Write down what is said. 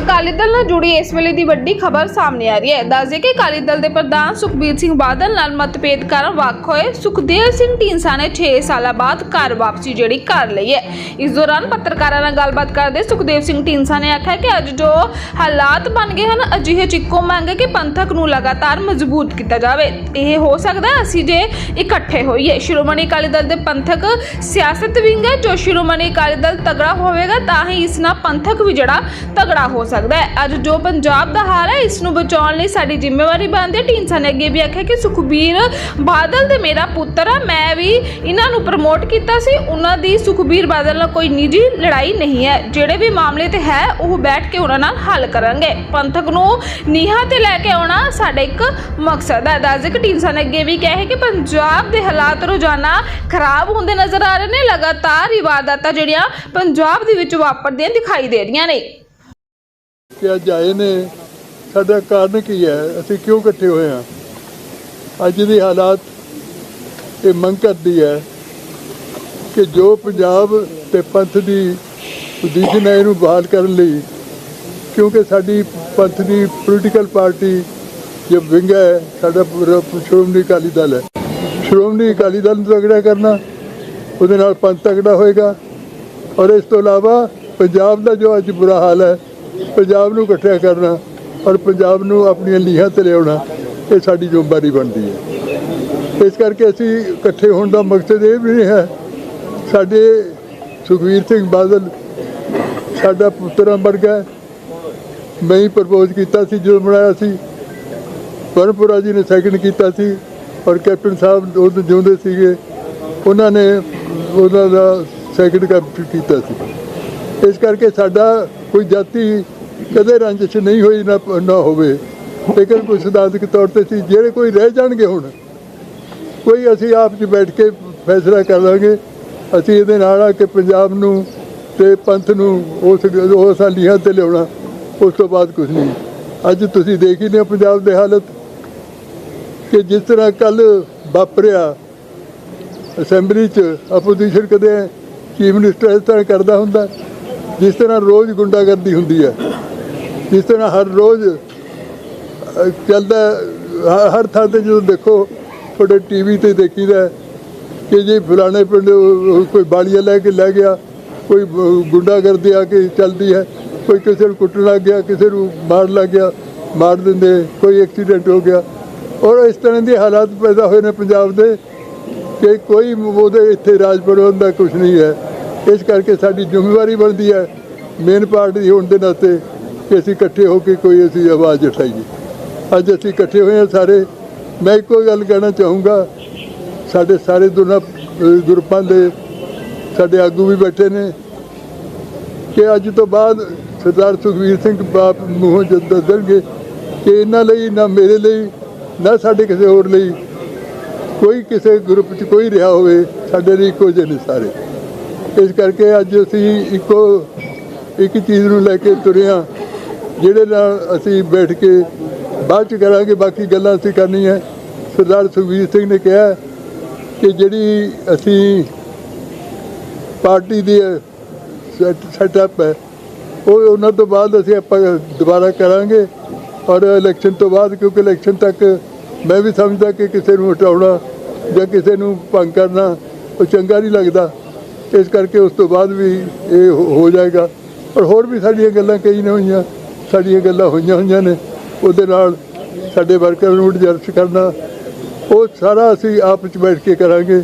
ਅਕਾਲੀ ਦਲ ਨਾਲ ਜੁੜੀ ਇਸ ਵੇਲੇ ਦੀ ਵੱਡੀ ਖਬਰ ਸਾਹਮਣੇ ਆ ਰਹੀ ਹੈ। ਦੱਸਦੇ ਕਿ ਅਕਾਲੀ ਦਲ ਦੇ ਪ੍ਰਧਾਨ ਸੁਖਬੀਰ ਸਿੰਘ ਬਾਦਲ ਨਾਲ ਮਤਭੇਦ ਕਾਰਨ ਵੱਖ ਹੋਏ। ਸੁਖਦੇਵ ਸਿੰਘ ਢੀਂਸਾ ਨੇ 6 ਸਾਲਾਂ ਬਾਅਦ ਘਰ ਵਾਪਸੀ ਜਿਹੜੀ ਕਰ ਲਈ ਹੈ। ਇਸ ਦੌਰਾਨ ਪੱਤਰਕਾਰਾਂ ਨਾਲ ਗੱਲਬਾਤ ਕਰਦੇ ਸੁਖਦੇਵ ਸਿੰਘ ਢੀਂਸਾ ਨੇ ਆਖਿਆ ਕਿ ਅੱਜ ਜੋ ਹਾਲਾਤ ਬਣ ਗਏ ਹਨ, ਅਜਿਹੇ ਚਿੱਕੋ ਮੰਗ ਹੈ ਕਿ ਪੰਥਕ ਨੂੰ ਲਗਾਤਾਰ ਮਜ਼ਬੂਤ ਕੀਤਾ ਜਾਵੇ। ਇਹ ਹੋ ਸਕਦਾ ਅਸੀਂ ਜੇ ਇਕੱਠੇ ਹੋਈਏ। ਸ਼੍ਰੋਮਣੀ ਅਕਾਲੀ ਦਲ ਦੇ ਪੰਥਕ ਸਿਆਸਤ ਵਿੰਗ ਹੈ। ਜੋ ਸ਼੍ਰੋਮਣੀ ਅਕਾਲੀ ਦਲ ਤਗੜਾ ਹੋਵੇਗਾ, ਤਾਂ ਹੀ ਇਸ ਨਾਲ ਪੰਥਕ ਵੀ ਜਿਹੜਾ ਤਗੜਾ ਹੋ ਸਕਦਾ ਹੈ। ਅੱਜ ਜੋ ਪੰਜਾਬ ਦਾ ਹਾਲ ਹੈ, ਇਸ ਨੂੰ ਬਚਾਉਣ ਲਈ ਸਾਡੀ ਜ਼ਿੰਮੇਵਾਰੀ ਬਣਦੀ ਹੈ। ਢੀਂਸਾ ਨੇ ਅੱਗੇ ਵੀ ਆਖਿਆ ਕਿ ਸੁਖਬੀਰ ਬਾਦਲ ਦੇ ਮੇਰਾ ਪੁੱਤਰ ਆ। ਮੈਂ ਵੀ ਇਹਨਾਂ ਨੂੰ ਪ੍ਰਮੋਟ ਕੀਤਾ ਸੀ। ਉਹਨਾਂ ਦੀ ਸੁਖਬੀਰ ਬਾਦਲ ਨਾਲ ਕੋਈ ਨਿੱਜੀ ਲੜਾਈ ਨਹੀਂ ਹੈ। ਜਿਹੜੇ ਵੀ ਮਾਮਲੇ ਤੇ ਹੈ, ਉਹ ਬੈਠ ਕੇ ਉਹਨਾਂ ਨਾਲ ਹੱਲ ਕਰਾਂਗੇ। ਪੰਥਕ ਨੂੰ ਨੀਹਾਂ ਤੇ ਲੈ ਕੇ ਆਉਣਾ ਸਾਡਾ ਇੱਕ ਮਕਸਦ ਹੈ। ਦੱਸਦੇ ਢੀਂਸਾ ਨੇ ਅੱਗੇ ਵੀ ਕਿਹਾ ਹੈ ਕਿ ਪੰਜਾਬ ਦੇ ਹਾਲਾਤ ਰੋਜ਼ਾਨਾ ਖਰਾਬ ਹੁੰਦੇ ਨਜ਼ਰ ਆ ਰਹੇ ਨੇ। ਲਗਾਤਾਰ ਹੀ ਵਾਰਦਾਤਾਂ ਜਿਹੜੀਆਂ ਪੰਜਾਬ ਦੇ ਵਿੱਚ ਵਾਪਰਦੀਆਂ ਦਿਖਾਈ ਦੇ ਰਹੀਆਂ ਨੇ। ਕਿ ਅੱਜ ਆਏ ਨੇ। ਸਾਡਾ ਕਾਰਨ ਕੀ ਹੈ? ਅਸੀਂ ਕਿਉਂ ਇਕੱਠੇ ਹੋਏ ਹਾਂ? ਅੱਜ ਦੀ ਹਾਲਾਤ ਇਹ ਮੰਗ ਕਰਦੀ ਹੈ ਕਿ ਜੋ ਪੰਜਾਬ ਤੇ ਪੰਥ ਦੀ ਪੋਜੀਸ਼ਨ ਹੈ ਇਹਨੂੰ ਬਹਾਲ ਕਰਨ ਲਈ, ਕਿਉਂਕਿ ਸਾਡੀ ਪੰਥ ਦੀ ਪੋਲੀਟੀਕਲ ਪਾਰਟੀ ਜੋ ਵਿੰਗ ਹੈ, ਸਾਡਾ ਸ਼੍ਰੋਮਣੀ ਅਕਾਲੀ ਦਲ ਹੈ। ਸ਼੍ਰੋਮਣੀ ਅਕਾਲੀ ਦਲ ਨੂੰ ਤਗੜਾ ਕਰਨਾ, ਉਹਦੇ ਨਾਲ ਪੰਥ ਤਗੜਾ ਹੋਏਗਾ। ਔਰ ਇਸ ਤੋਂ ਇਲਾਵਾ ਪੰਜਾਬ ਦਾ ਜੋ ਅੱਜ ਬੁਰਾ ਹਾਲ ਹੈ ਪੰਜਾਬ ਨੂੰ ਇਕੱਠਿਆ ਕਰਨਾ ਔਰ ਪੰਜਾਬ ਨੂੰ ਆਪਣੀਆਂ ਲੀਹਾਂ ਤੇ ਲਿਆਉਣਾ, ਇਹ ਸਾਡੀ ਜ਼ਿੰਮੇਵਾਰੀ ਬਣਦੀ ਹੈ। ਇਸ ਕਰਕੇ ਅਸੀਂ ਇਕੱਠੇ ਹੋਣ ਦਾ ਮਕਸਦ ਇਹ ਵੀ ਹੈ, ਸਾਡੇ ਸੁਖਵੀਰ ਸਿੰਘ ਬਾਦਲ ਸਾਡਾ ਪੁੱਤਰਾਂ ਵਰਗਾ ਹੈ। ਮੈਂ ਹੀ ਪ੍ਰਪੋਜ਼ ਕੀਤਾ ਸੀ, ਜਦੋਂ ਬਣਾਇਆ ਸੀ। ਪਰਮਪੁਰਾ ਜੀ ਨੇ ਸੈਕਿੰਡ ਕੀਤਾ ਸੀ ਔਰ ਕੈਪਟਨ ਸਾਹਿਬ ਉਹ ਜਿਉਂਦੇ ਸੀਗੇ, ਉਹਨਾਂ ਨੇ ਉਹਨਾਂ ਦਾ ਸੈਕਿੰਡ ਕੈਪਟਨ ਕੀਤਾ ਸੀ। ਇਸ ਕਰਕੇ ਸਾਡਾ ਕੋਈ ਜਾਤੀ ਕਦੇ ਰੰਜਿਸ਼ ਨਹੀਂ ਹੋਈ ਨਾ ਨਾ ਹੋਵੇ। ਲੇਕਿਨ ਕੋਈ ਸਿਧਾਂਤਕ ਤੌਰ ਤੇ ਸੀ ਜਿਹੜੇ ਕੋਈ ਰਹਿ ਜਾਣਗੇ ਹੁਣ, ਕੋਈ ਅਸੀਂ ਆਪ 'ਚ ਬੈਠ ਕੇ ਫੈਸਲਾ ਕਰ ਲਾਂਗੇ। ਅਸੀਂ ਇਹਦੇ ਨਾਲ ਆ ਕਿ ਪੰਜਾਬ ਨੂੰ ਤੇ ਪੰਥ ਨੂੰ ਉਸ ਉਸ ਲੀਹਾਂ ਤੇ ਲਿਆਉਣਾ, ਉਸ ਤੋਂ ਬਾਅਦ ਕੁਝ ਨਹੀਂ। ਅੱਜ ਤੁਸੀਂ ਦੇਖ ਹੀ ਲਿਆ ਪੰਜਾਬ ਦੇ ਹਾਲਤ ਕਿ ਜਿਸ ਤਰ੍ਹਾਂ ਕੱਲ ਵਾਪਰਿਆ ਅਸੈਂਬਲੀ 'ਚ, ਆਪੋਜੀਸ਼ਨ ਕਦੇ ਚੀਫ ਮਿਨਿਸਟਰ ਇਸ ਤਰ੍ਹਾਂ ਕਰਦਾ ਹੁੰਦਾ। ਜਿਸ ਤਰ੍ਹਾਂ ਰੋਜ਼ ਗੁੰਡਾਗਰਦੀ ਹੁੰਦੀ ਹੈ, ਜਿਸ ਤਰ੍ਹਾਂ ਹਰ ਰੋਜ਼ ਚੱਲਦਾ ਹ- ਹਰ ਥਾਂ ਤੇ ਜਦੋਂ ਦੇਖੋ, ਤੁਹਾਡੇ ਟੀਵੀ ਤੇ ਦੇਖੀਦਾ ਕਿ ਜੀ ਫਲਾਣੇ ਪਿੰਡ ਕੋਈ ਬਾਲੀਆ ਲੈ ਕੇ ਲੈ ਗਿਆ, ਕੋਈ ਗੁੰਡਾਗਰਦੀ ਆ ਕੇ ਚੱਲਦੀ ਹੈ, ਕੋਈ ਕਿਸੇ ਨੂੰ ਕੁੱਟਣ ਲੱਗ ਗਿਆ, ਕਿਸੇ ਨੂੰ ਮਾਰ ਲੱਗ ਗਿਆ, ਮਾਰ ਦਿੰਦੇ, ਕੋਈ ਐਕਸੀਡੈਂਟ ਹੋ ਗਿਆ। ਔਰ ਇਸ ਤਰ੍ਹਾਂ ਦੇ ਹਾਲਾਤ ਪੈਦਾ ਹੋਏ ਨੇ ਪੰਜਾਬ ਦੇ ਕਿ ਕੋਈ ਉਹਦੇ ਇੱਥੇ ਰਾਜ ਪ੍ਰਬੰਧ ਦਾ ਕੁਝ ਨਹੀਂ ਹੈ। ਇਸ ਕਰਕੇ ਸਾਡੀ ਜ਼ਿੰਮੇਵਾਰੀ ਬਣਦੀ ਹੈ ਮੇਨ ਪਾਰਟੀ ਹੋਣ ਦੇ ਨਾਤੇ ਕਿ ਅਸੀਂ ਇਕੱਠੇ ਹੋ ਕੇ ਕੋਈ ਅਸੀਂ ਆਵਾਜ਼ ਉਠਾਈਏ ਅੱਜ ਅਸੀਂ ਇਕੱਠੇ ਹੋਏ ਹਾਂ ਸਾਰੇ। ਮੈਂ ਇੱਕੋ ਗੱਲ ਕਹਿਣਾ ਚਾਹੂੰਗਾ, ਸਾਡੇ ਸਾਰੇ ਦੁਨਾ ਅਹ ਗਰੁੱਪਾਂ ਦੇ ਸਾਡੇ ਆਗੂ ਵੀ ਬੈਠੇ ਨੇ ਕਿ ਅੱਜ ਤੋਂ ਬਾਅਦ ਸਰਦਾਰ ਸੁਖਵੀਰ ਸਿੰਘ ਬਾਪ ਮੂੰਹੋਂ ਜਦ ਦੱਸਣਗੇ ਕਿ ਇਹਨਾਂ ਲਈ ਨਾ ਮੇਰੇ ਲਈ, ਨਾ ਸਾਡੇ ਕਿਸੇ ਹੋਰ ਲਈ ਕੋਈ ਕਿਸੇ ਗਰੁੱਪ 'ਚ ਕੋਈ ਰਿਹਾ ਹੋਵੇ, ਸਾਡੇ ਲਈ ਇੱਕੋ ਜਿਹੇ ਨੇ ਸਾਰੇ। ਇਸ ਕਰਕੇ ਅੱਜ ਅਸੀਂ ਇੱਕੋ, ਇੱਕ ਚੀਜ਼ ਨੂੰ ਲੈ ਕੇ ਤੁਰੇ ਹਾਂ, ਜਿਹੜੇ ਨਾਲ ਅਸੀਂ ਬੈਠ ਕੇ ਬਾਅਦ ਚ ਕਰਾਂਗੇ, ਬਾਕੀ ਗੱਲਾਂ ਅਸੀਂ ਕਰਨੀਆਂ। ਸਰਦਾਰ ਸੁਖਵੀਰ ਸਿੰਘ ਨੇ ਕਿਹਾ ਕਿ ਜਿਹੜੀ ਅਸੀਂ ਪਾਰਟੀ ਦੀ ਸੈਟਅਪ ਹੈ, ਉਹ ਉਹਨਾਂ ਤੋਂ ਬਾਅਦ ਅਸੀਂ ਆਪਾਂ ਦੁਬਾਰਾ ਕਰਾਂਗੇ ਔਰ ਇਲੈਕਸ਼ਨ ਤੋਂ ਬਾਅਦ, ਕਿਉਂਕਿ ਇਲੈਕਸ਼ਨ ਤੱਕ ਮੈਂ ਵੀ ਸਮਝਦਾ ਕਿ ਕਿਸੇ ਨੂੰ ਹਟਾਉਣਾ ਜਾਂ ਕਿਸੇ ਨੂੰ ਭੰਗ ਕਰਨਾ, ਉਹ ਚੰਗਾ ਨਹੀਂ ਲੱਗਦਾ। ਇਸ ਕਰਕੇ ਉਸ ਤੋਂ ਬਾਅਦ ਵੀ ਇਹ ਹੋ- ਹੋ ਜਾਏਗਾ। ਪਰ ਹੋਰ ਵੀ ਸਾਡੀਆਂ ਗੱਲਾਂ ਕਈ ਨੇ ਹੋਈਆਂ। ਸਾਡੀਆਂ ਗੱਲਾਂ ਹੋਈਆਂ ਹੋਈਆਂ ਨੇ। ਉਹਦੇ ਨਾਲ ਸਾਡੇ ਵਰਕਰ ਨੂੰ ਐਡਜਸਟ ਕਰਨਾ। ਉਹ ਸਾਰਾ ਅਸੀਂ ਆਪ ਵਿੱਚ ਬੈਠ ਕੇ ਕਰਾਂਗੇ।